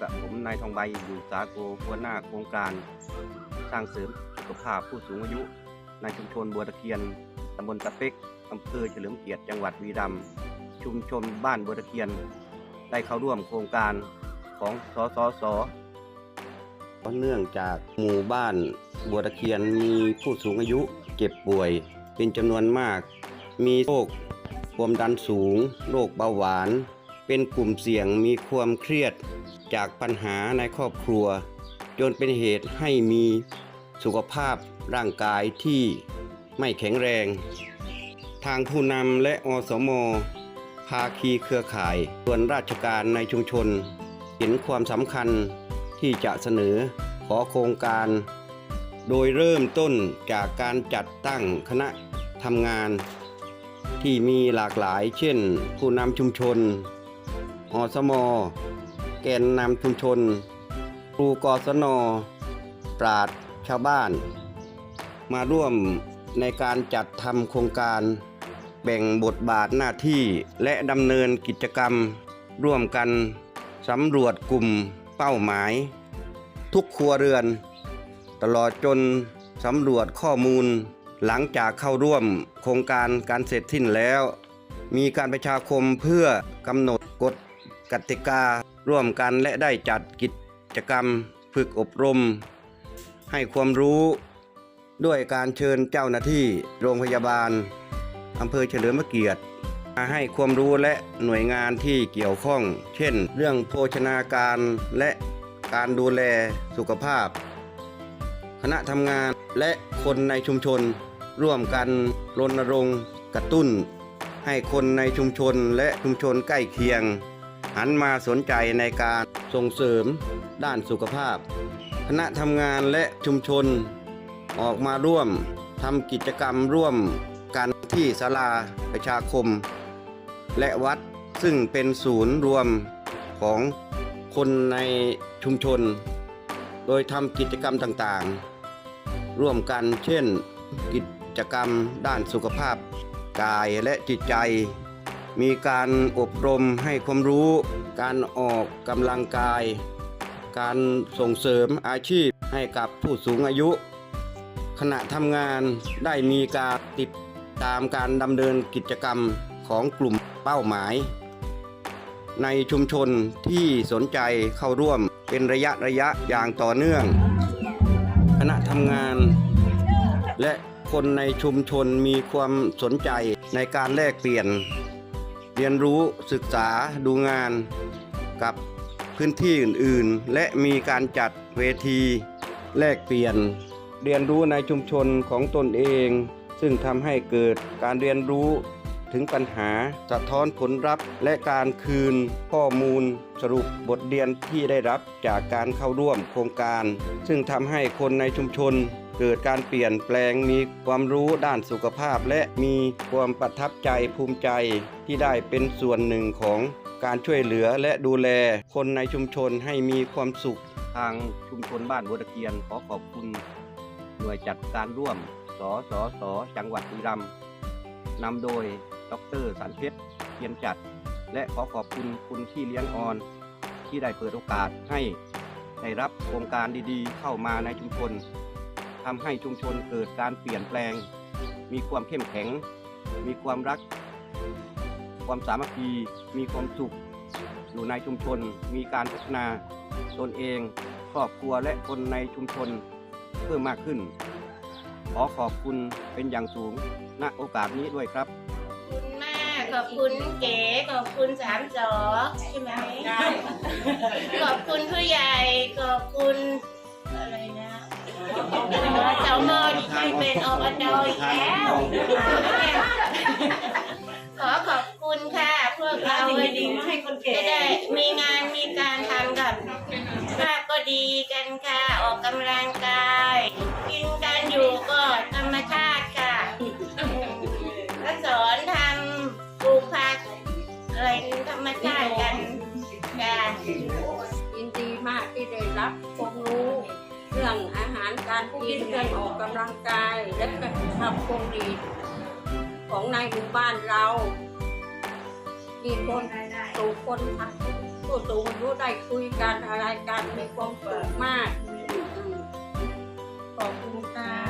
กับผมนายทองใบอยู่สาโกหัวหน้าโครงการ สร้างเสริมสุขภาพผู้สูงอายุ ในชุมชนบัวตะเคียนตำบลตะเป็กอำเภอเฉลิมเกียรติจังหวัดวีรัมย์ชุมชนบ้านบัวตะเคียน ได้เข้าร่วมโครงการของสสสเนื่องจากหมู่บ้านบัวตะเคียนมีผู้สูงอายุเจ็บป่วย เป็นจำนวนมาก มีโรคความดันสูงโรคเบาหวาน เป็นกลุ่มเสี่ยงมีความเครียดจากปัญหาในครอบครัว จนเป็นเหตุให้มีสุขภาพร่างกายที่ไม่แข็งแรง ทางผู้นำและอสมภาคีเครือข่ายส่วนราชการในชุมชน เห็นความสำคัญที่จะเสนอขอโครงการ โดยเริ่มต้นจากการจัดตั้งคณะทำงาน ที่มีหลากหลายเช่น ผู้นำชุมชน อสมแกนนำชุมชน ครูกศนปราดชาวบ้าน มาร่วมในการจัดทำโครงการแบ่งบทบาทหน้าที่และดำเนินกิจกรรม ร่วมกันสำรวจกลุ่มเป้าหมาย ทุกครัวเรือน ตลอดจนสำรวจข้อมูล หลังจากเข้าร่วมโครงการการเสร็จสิ้นแล้ว มีการประชาคมเพื่อกำหนดกฎ กติการ่วมกันและได้จัดกิจกรรมฝึกอบรม ให้ความรู้ด้วยการเชิญเจ้าหน้าที่โรงพยาบาลอำเภอเฉลิมพระเกียรติมาให้ความรู้และหน่วยงานที่เกี่ยวข้อง เช่น เรื่องโภชนาการและการดูแลสุขภาพ คณะทำงานและคนในชุมชน ร่วมกันรณรงค์กระตุ้น ให้คนในชุมชนและชุมชนใกล้เคียง หันมาสนใจในการส่งเสริมด้านสุขภาพ คณะทำงานและชุมชน ออกมาร่วมทำกิจกรรมร่วมกันที่ศาลาประชาคม และวัดซึ่งเป็นศูนย์รวมของคนในชุมชน โดยทำกิจกรรมต่างๆ ร่วมกันเช่น กิจกรรมด้านสุขภาพกายและจิตใจ มีการอบรมให้ความรู้ การออกกำลังกาย การส่งเสริมอาชีพให้กับผู้สูงอายุ ขณะทำงานได้มีการติดตามการดำเนินกิจกรรมของกลุ่มเป้าหมาย ในชุมชนที่สนใจเข้าร่วมเป็นระยะระยะอย่างต่อเนื่อง คณะทำงาน และคนในชุมชนมีความสนใจในการแลกเปลี่ยน เรียนรู้ศึกษาดูงานกับพื้นที่อื่นๆ และมีการจัดเวทีแลกเปลี่ยน เรียนรู้ในชุมชนของตนเอง ซึ่งทำให้เกิดการเรียนรู้ถึงปัญหาสะท้อนผลลัพธ์และการคืนข้อมูลสรุปบทเรียนที่ได้รับจากการเข้าร่วมโครงการ ซึ่งทำให้คนในชุมชน เกิดการเปลี่ยนแปลงมีความรู้ด้านสุขภาพ และมีความประทับใจภูมิใจที่ได้เป็นส่วนหนึ่งของการช่วยเหลือและดูแลคนในชุมชนให้มีความสุขทางชุมชนบ้านบัวตะเคียนขอขอบคุณ หน่วยจัดการร่วม สสส จังหวัดบุรีรัมย์นำโดย ดรสันเพชรเทียนจัด และขอขอบคุณคุณที่เลี้ยงออน ที่ได้เปิดโอกาสให้ได้รับโครงการดีๆ เข้ามาในชุมชน ทำให้ชุมชนเกิดการเปลี่ยนแปลง มีความเข้มแข็ง มีความรัก ความสามัคคี มีความสุข อยู่ในชุมชน มีการพัฒนาตนเอง ครอบครัวและคนในชุมชนเพิ่มมากขึ้น ขอขอบคุณเป็นอย่างสูงณโอกาสนี้ด้วยครับขอบคุณมากขอบคุณเก๋ขอบคุณสามจอใช่ไหมได้ขอบคุณผู้ใหญ่ ขอบคุณอะไรนะ เจ้ามอที่เป็นอบจอีกแล้วขอขอบคุณค่ะ พวกเราดีๆให้คนแก่จะได้มีงานมีการทำกับภาพก็ดีกันค่ะ ออกกำลังกายารการกินการออกกำลังกาย และการทำโครงรีของในหมู่บ้านเรา มีคนสูงคนผู้สูงอายุได้คุยกันอะไรกันมีความสุขมากขอบคุณค่ะ